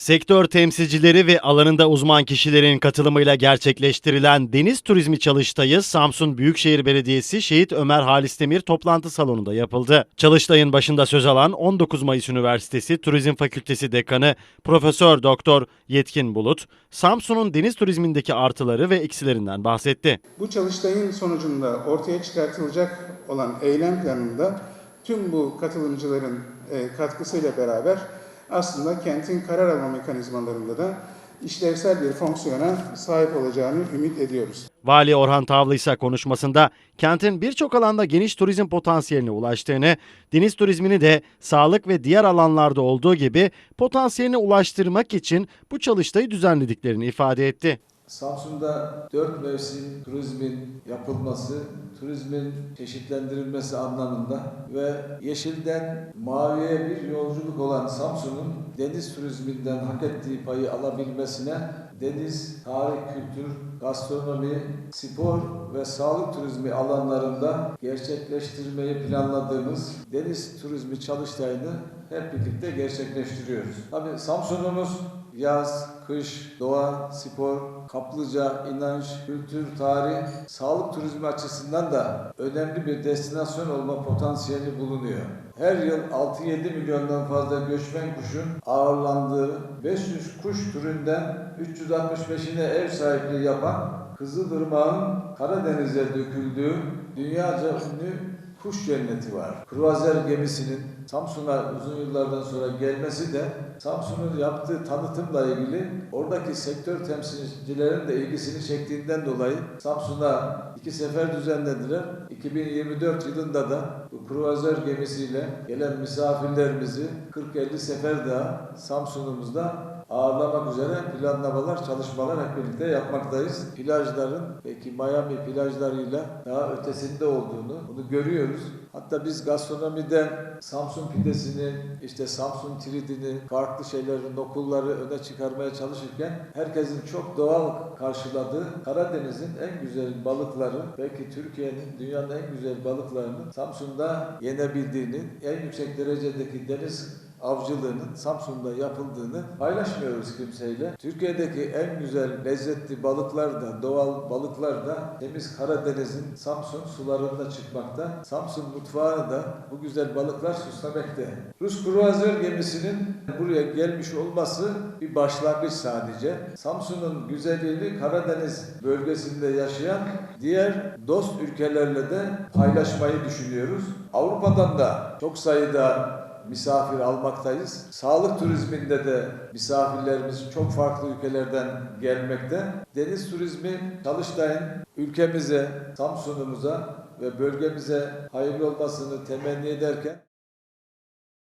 Sektör temsilcileri ve alanında uzman kişilerin katılımıyla gerçekleştirilen deniz turizmi çalıştayı Samsun Büyükşehir Belediyesi Şehit Ömer Halis Demir toplantı salonunda yapıldı. Çalıştayın başında söz alan 19 Mayıs Üniversitesi Turizm Fakültesi Dekanı Profesör Doktor Yetkin Bulut, Samsun'un deniz turizmindeki artıları ve eksilerinden bahsetti. Bu çalıştayın sonucunda ortaya çıkartılacak olan eylem planında tüm bu katılımcıların e, katkısıyla beraber aslında kentin karar alma mekanizmalarında da işlevsel bir fonksiyona sahip olacağını ümit ediyoruz. Vali Orhan Tavlı ise konuşmasında kentin birçok alanda geniş turizm potansiyeline ulaştığını, deniz turizmini de sağlık ve diğer alanlarda olduğu gibi potansiyeline ulaştırmak için bu çalıştayı düzenlediklerini ifade etti. Samsun'da dört mevsim turizmin yapılması, turizmin çeşitlendirilmesi anlamında ve yeşilden maviye bir yolculuk olan Samsun'un deniz turizminden hak ettiği payı alabilmesine deniz, tarih, kültür, gastronomi, spor ve sağlık turizmi alanlarında gerçekleştirmeyi planladığımız deniz turizmi çalıştayını hep birlikte gerçekleştiriyoruz. Tabii Samsun'umuz yaz, kış, doğa, spor, kaplıca, inanç, kültür, tarih, sağlık turizmi açısından da önemli bir destinasyon olma potansiyeli bulunuyor. Her yıl 6-7 milyondan fazla göçmen kuşun ağırlandığı 500 kuş türünden 365'ine ev sahipliği yapan Kızılırmak'ın Karadeniz'e döküldüğü dünyaca ünlü kuş cenneti var. Kruvazer gemisinin Samsun'a uzun yıllardan sonra gelmesi de Samsun'un yaptığı tanıtımla ilgili oradaki sektör temsilcilerin de ilgisini çektiğinden dolayı Samsun'a iki sefer düzenlediler. 2024 yılında da bu kruvazer gemisiyle gelen misafirlerimizi 40-50 sefer daha Samsun'umuzda ağırlamak üzere planlamalar, çalışmalar hep birlikte yapmaktayız. Plajların belki Miami plajlarıyla daha ötesinde olduğunu bunu görüyoruz. Hatta biz gastronomide Samsun pidesini, işte Samsun tridini, farklı şeylerin okulları öne çıkarmaya çalışırken herkesin çok doğal karşıladığı Karadeniz'in en güzel balıkları, belki Türkiye'nin dünyanın en güzel balıklarının Samsun'da yenebildiğini, en yüksek derecedeki deniz avcılığının Samsun'da yapıldığını paylaşmıyoruz kimseyle. Türkiye'deki en güzel lezzetli balıklar da, doğal balıklar da temiz Karadeniz'in Samsun sularında çıkmakta. Samsun mutfağını da bu güzel balıklar süslemekte. Rus kruvazer gemisinin buraya gelmiş olması bir başlangıç sadece. Samsun'un güzelliğini Karadeniz bölgesinde yaşayan diğer dost ülkelerle de paylaşmayı düşünüyoruz. Avrupa'dan da çok sayıda misafir almaktayız. Sağlık turizminde de misafirlerimiz çok farklı ülkelerden gelmekte. Deniz turizmi Çalıştay'ın ülkemize, Samsun'umuza ve bölgemize hayırlı olmasını temenni ederken